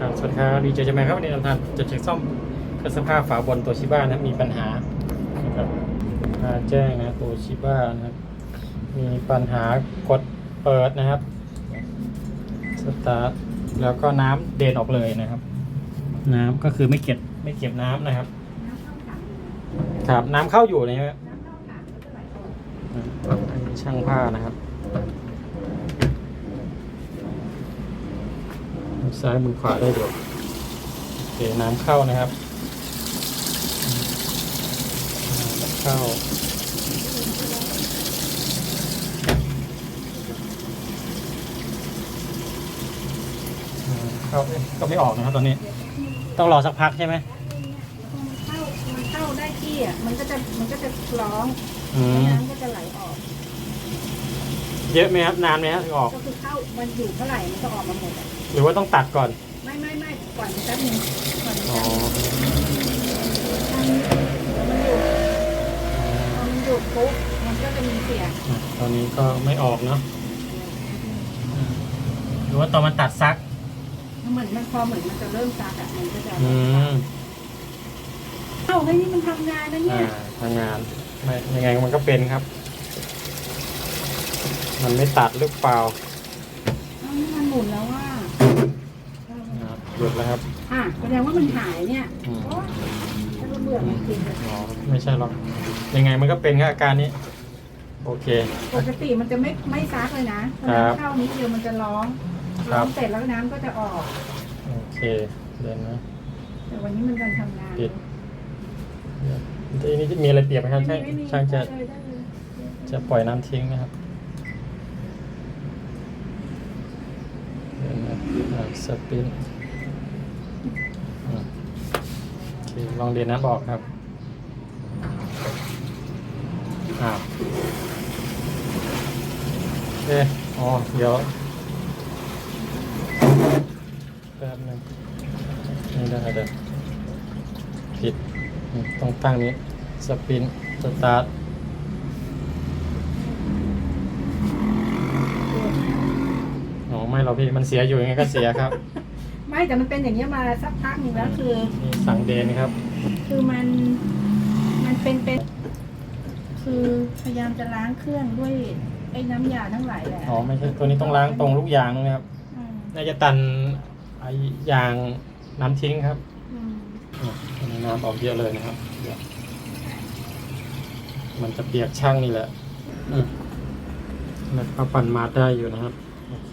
ครับสวัสดีครับดีเจจะมาครับวันนี้เราทำจะเช็คซ่อมเครื่องซักผ้าฝาบนตัวชิบ้านะครับมีปัญหานะครับมาแจ้งนะตัวชิบ้านะครับ มีปัญหากดเปิดนะครับสตาร์ทแล้วก็น้ำเดนออกเลยนะครับ น้ำก็คือไม่เก็บไม่เก็บน้ำนะครับ ครับน้ำเข้าอยู่นะครับอ่าอันนี้ช่างผ้านะครับ มือซ้ายมือขวาได้เดี๋ยวโอเคน้ำเข้านะครับน้ำเข้าอืมเข้าก็ไม่ออกนะครับตอนนี้ ต้องรอสักพักใช่ไหมเข้ามันเข้าได้ที่อะมันก็จะมันก็จะร้องอืมน้ำก็จะไหลออก เยอะไหมครับนานไหมครับถึงออก ก็คือเข้ามันอยู่เท่าไหร่มันก็ออกมาหมดอะ หรือว่าต้องตัดก่อน ไม่ไม่ไม่ก่อนแป๊บนึงก่อนอ๋อแป๊บนึงมันอยู่พอมันหยุดปุ๊บมันก็จะมีเสียงอะตอนนี้ก็ไม่ออกเนาะ หรือว่าตอนมันตัดซัก เหมือนมันพอเหมือนมันจะเริ่มซักอะมันก็จะอืม เอ้าไอ้นี่มันทำงานนะเนี่อ่ายทำงานไม่ยังไงมันก็เป็นครับ มันไม่ตัดหรือเปล่า เอ้านี่มันหมุนแล้วว่าอ่า หยุดแล้วครับอะแสดงว่ามันหายเนี่ยอืมโอ๊ยถ้าเราเบื่อมันกินเลยอ๋อไม่ใช่หรอกยังไงมันก็เป็นครับอาการนี้ โอเค ปกติมันจะไม่ไม่ซักเลยนะพอครับน้ำเข้านิดเดียวมันจะร้องครัร้อบ งเสร็จแล้วน้ำก็จะออก โอเคเดินนะแต่วันนี้มันการทำงานปิดทีนี้มีอะไรเปรียบไหมครับช่างไม่มีช่างจะได้เลยได้เลยจะปล่อยน้ำทิ้งนะครับเดี๋ยวนะอ่าสปินอ่าโอเค ลองเรียนน้ำบอกครับอ้าวโอเอ๋อ เดี๋ยวแป๊บนึงนี่ได้เดี๋ยวผิด ต้องตั้งนี้ สปิน สตาร์ทอ๋อ ไม่หรอกพี่ มันเสียอยู่ยังไงก็เสียครับ ไม่แต่มันเป็นอย่างนี้ยมาสักพักหนึ่งแล้วคือ นี่สั่งเดนครับ คือมันมันเป็นเป็น คือพยายามจะล้างเครื่องด้วยไอ้น้ำยาทั้งหลายแหละอ๋อไม่ใช่ตัวนี้ต้องล้างตรงลูกยางนะครับอืมน่าจะตันไอ้ยางน้ำทิ้งครับอืมเนี่ยอันนี้น้ำออกเยอะเลยนะครับเดี๋ยวมันจะเปียกช่างนี่แหละอืมแล้วก็ปั่นมาได้อยู่นะครับ โอเค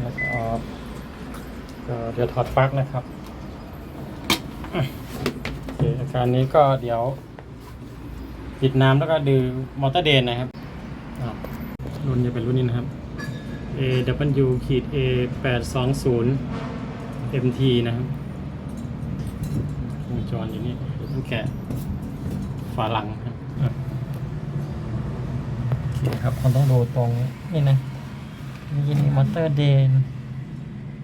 แล้วก็ออกก็เดี๋ยวถอดปลั๊กนะครับโอเคอาการนี้ก็เดี๋ยวปิดน้ำแล้วก็ดูมอเตอร์เดนนะครับรุ่นจะเป็นรุ่นนี้นะครับ A W ขีด A แปดสองศูนย์ MT นะครับวงจรอยู่นี่ต้องแกะฝาหลังครับโอเคครับ คนต้องดูตรงนี่นะ นี่นี่มอเตอร์เดน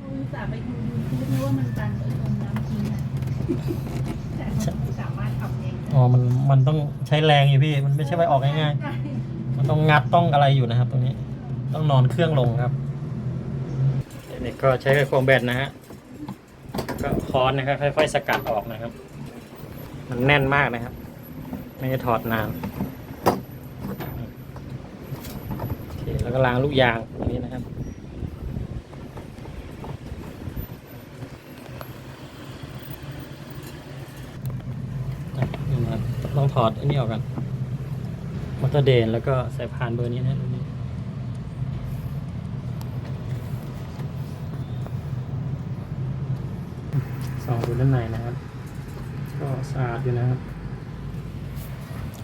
อุตส่าห์ไปดูคิดว่ามันตันตรงน้ำทิ้งอะแต่มันสามารถทำเองได้อ๋อมันมันต้องใช้แรงอยู่พี่ มันไม่ใช่ไปออกง่ายๆ มันต้องงัดต้องอะไรอยู่นะครับ ตรงนี้ ต้องนอนเครื่องลงครับนี่ก็ใช้ไขควงแบนนะฮะก็ค้อนนะครับค่อยๆสกัดออกนะครับ มันแน่นมากนะครับ ไม่ได้ถอดนาน โอเค แล้วก็ล้างลูกยางตรงนี้นะครับอะนี่นะครับลองถอดอันนี้ออกกันมอเตอร์เดนแล้วก็สายพานเบอร์นี้นะตรงนี้ส่องดูด้านในนะครับ ก็สะอาดอยู่นะครับ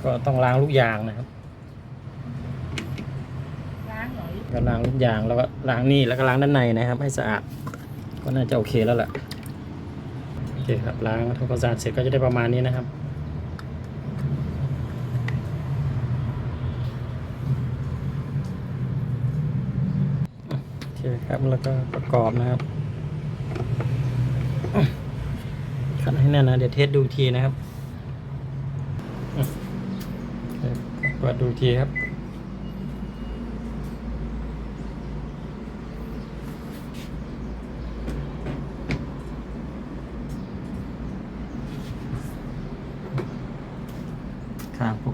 ก็ต้องล้างลูกยางนะครับ ล้างหน่อย ก็ล้างลูกอย่างแล้วก็ล้างนี่แล้วก็ล้างด้านในนะครับ ให้สะอาดก็น่าจะโอเคแล้วแหละโอเคครับล้างทำความสะอาดเสร็จก็จะได้ประมาณนี้นะครับโอเคครับแล้วก็ประกอบนะครับขัดให้แน่นนะเดี๋ยวเทสดูทีนะครับโอเคเปิดดูทีครับ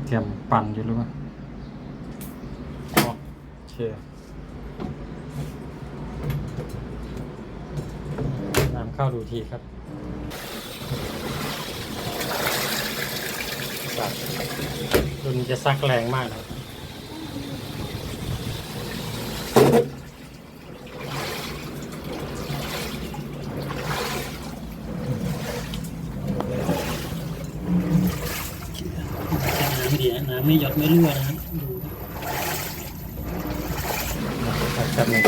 เตรียมปั่นอยู่หรือเปล่าโอเคน้ำเข้าดูทีครับรุ่นจะซักแรงมากนะ น้ำดีนะน้ำไม่หยดไม่รั่วนะครับดูครับแบบนี้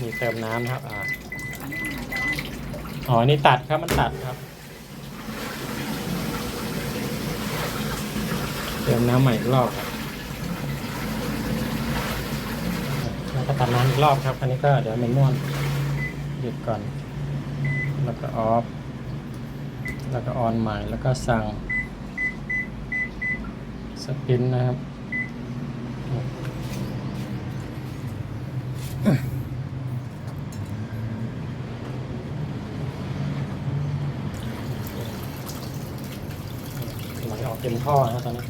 มีเติมน้ำครับอ่าอ๋อนี่ตัดครับมันตัดครับ เติมน้ำใหม่อีกรอบครับแล้วก็ตัดน้ำอีกรอบครับ อันนี้ก็เดี๋ยวมันนวลหยุดก่อน แล้วก็ออฟ แล้วก็ออนใหม่แล้วก็สั่ง สปินนะครับไหลออกเต็มท่อนะครับตอนนี้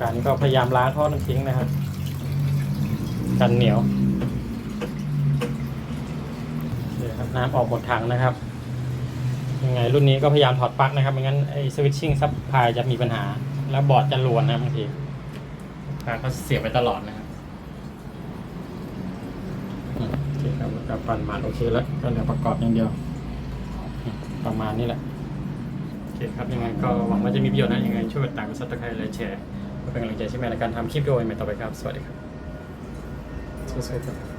การนี้ก็พยายามล้างท่อนั้นทิ้งนะครับ กันเหนียวเดี๋ยวครับน้ำออกหมดถังนะครับ ยังไงรุ่นนี้ก็พยายามถอดปลั๊กนะครับไม่งั้นไอ้สวิตชิ่งซับพลายจะมีปัญหา แล้วบอร์ดจะรวนนะบางทีพาเขาเสียบไปตลอดนะครับอืมโอเคครับแล้วก็ปั่นมาโอเคแล้วก็เหลือประกอบอย่างเดียวอืมประมาณนี้แหละโอเคครับยังไงก็หวังว่าจะมีประโยชน์นะยังไงช่วยกดติดตามกดซับสไครต์และแชร์เพื่อเป็นกำลังใจใช่ไหมในการทำคลิปวิดีโอใหม่ต่อไปครับ สวัสดีครับสู้ๆครับ